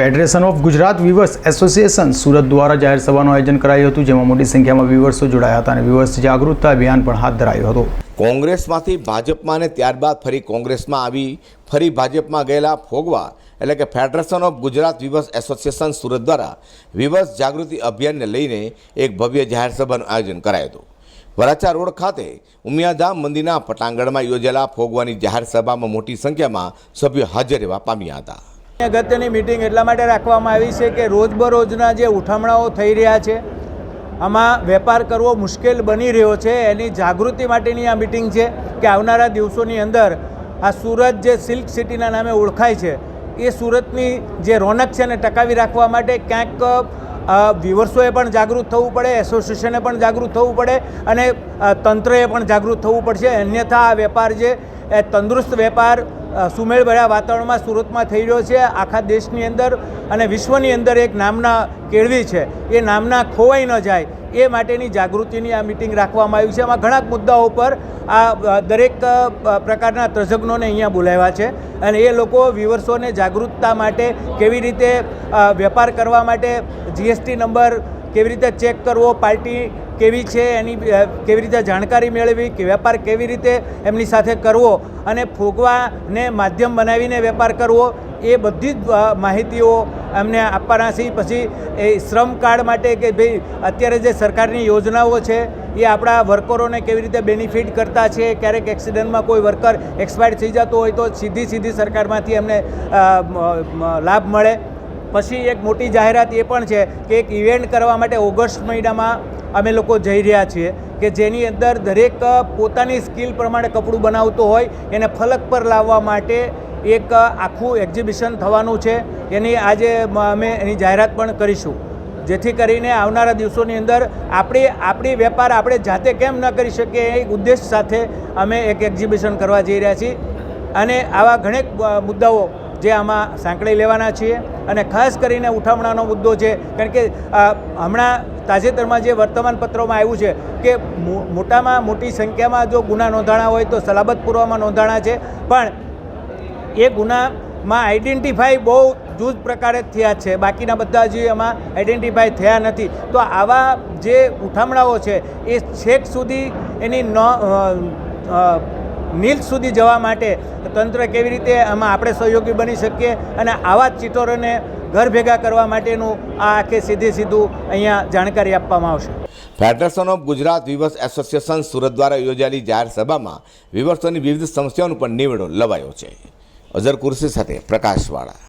Federation of Gujarat weavers association Surat દ્વારા જાહેર સભાનું આયોજન કરાયું હતું, જેમાં મોટી સંખ્યામાં વિવર્સો જોડાયા હતા અને વિવર્સ જાગૃતતા અભિયાન પણ હાથ ધરાયું હતું. કોંગ્રેસમાંથી ભાજપમાં અને ત્યારબાદ ફરી કોંગ્રેસમાં આવી, ફરી ભાજપમાં ગયેલા ફોગવા, એટલે કે federation of Gujarat weavers association Surat દ્વારા વિવર્સ જાગૃતિ અભિયાનને લઈને એક ભવ્ય જાહેર સભાનું આયોજન કરાયું હતું. વરાછા રોડ ખાતે ઉમિયાધામ મંદિરના પટાંગણમાં યોજેલા ફોગવાની જાહેર સભામાં મોટી સંખ્યામાં સભ્યો હાજર રહેવા પામ્યા હતા. અગત્યની મિટિંગ એટલા માટે રાખવામાં આવી છે કે રોજબરોજના જે ઉઠામણાઓ થઈ રહ્યા છે, આમાં વેપાર કરવો મુશ્કેલ બની રહ્યો છે. એની જાગૃતિ માટેની આ મિટિંગ છે કે આવનારા દિવસોની અંદર આ સુરત જે સિલ્ક સિટીના નામે ઓળખાય છે, એ સુરતની જે રોનક છે એને ટકાવી રાખવા માટે ક્યાંક અ, વિવર્સોએ પણ જાગૃત થવું પડે એસોસિએશને પણ જાગૃત થવું પડે અને તંત્રએ પણ જાગૃત થવું પડશે. અન્યથા આ વેપાર જે એ તંદુરસ્ત વેપાર સુમેળભર્યા વાતાવરણમાં સુરતમાં થઈ રહ્યો છે. આખા દેશની અંદર અને વિશ્વની અંદર એક નામના કેળવી છે. એ નામના ખોવાઈ ન જાય. એ માટેની જાગૃતિની આ મિટિંગ રાખવામાં આવી છે. એમાં ઘણા મુદ્દાઓ પર આ દરેક પ્રકારના તજજ્ઞોને અહીંયા બોલાવ્યા છે અને એ લોકો વિવર્સોને જાગૃતતા માટે કેવી રીતે વેપાર કરવા માટે જીએસટી નંબર કેવી રીતે ચેક કરવો, પાર્ટી કેવી છે, એની કેવી રીતે જાણકારી મેળવી કે વેપાર કેવી રીતે એમની સાથે કરવો અને ફૂગવાને માધ્યમ બનાવીને વેપાર કરવો, એ બધી જ માહિતીઓ એમને આપવાના છે. પછી એ શ્રમ કાર્ડ માટે કે ભાઈ અત્યારે જે સરકારની યોજનાઓ છે, એ આપણા વર્કરોને કેવી રીતે બેનિફિટ કરતા છે, ક્યારેક એક્સિડન્ટમાં કોઈ વર્કર એક્સપાયર થઈ જતો હોય તો સીધી સીધી સરકારમાંથી એમને લાભ મળે. પછી એક મોટી જાહેરાત એ પણ છે કે એક ઇવેન્ટ કરવા માટે ઓગસ્ટ મહિનામાં અમે લોકો જઈ રહ્યા છીએ કે જેની અંદર દરેક પોતાની સ્કિલ પ્રમાણે કપડું બનાવતો હોય, એને ફલક પર લાવવા માટે એક આખું એક્ઝિબિશન થવાનું છે. એની આજે અમે એની જાહેરાત પણ કરીશું. જેથી કરીને આવનારા દિવસોની અંદર આપણી આપણી વેપાર આપણે જાતે કેમ ન કરી શકીએ એ ઉદ્દેશ સાથે અમે એક એક્ઝિબિશન કરવા જઈ રહ્યા છીએ. અને આવા ઘણેક મુદ્દાઓ જે આમાં સાંકળી લેવાના છીએ અને ખાસ કરીને ઉઠામણાનો મુદ્દો છે, કારણ કે હમણાં તાજેતરમાં જે વર્તમાન પત્રોમાં આવ્યું છે કે મોટામાં મોટી સંખ્યામાં જો ગુના નોંધાણા હોય તો સલાબતપૂર્વમાં નોંધાણા છે, પણ એ ગુનામાં આઈડેન્ટિફાઈ બહુ જૂજ પ્રકારે થયા છે. બાકીના બધા જે એમાં આઈડેન્ટિફાઈ થયા નથી. તો આવા જે ઉઠામણાઓ છે, એ છેક સુધી એની ન નીલ સુધી જવા માટે તંત્ર કેવી રીતે આમાં આપણે સહયોગી બની શકીએ અને આવા જ ચિત્રોને ઘર ભેગા કરવા માટેનું આ આખે સીધે સીધું અહીંયા જાણકારી આપવામાં આવશે. Federation of Gujarat weavers association Surat દ્વારા યોજાયેલી જાહેર સભામાં વિવર્સોની વિવિધ સમસ્યાઓનું પણ નિવેડો લવાયો છે. અઝર કુર્સી સાથે પ્રકાશવાળા.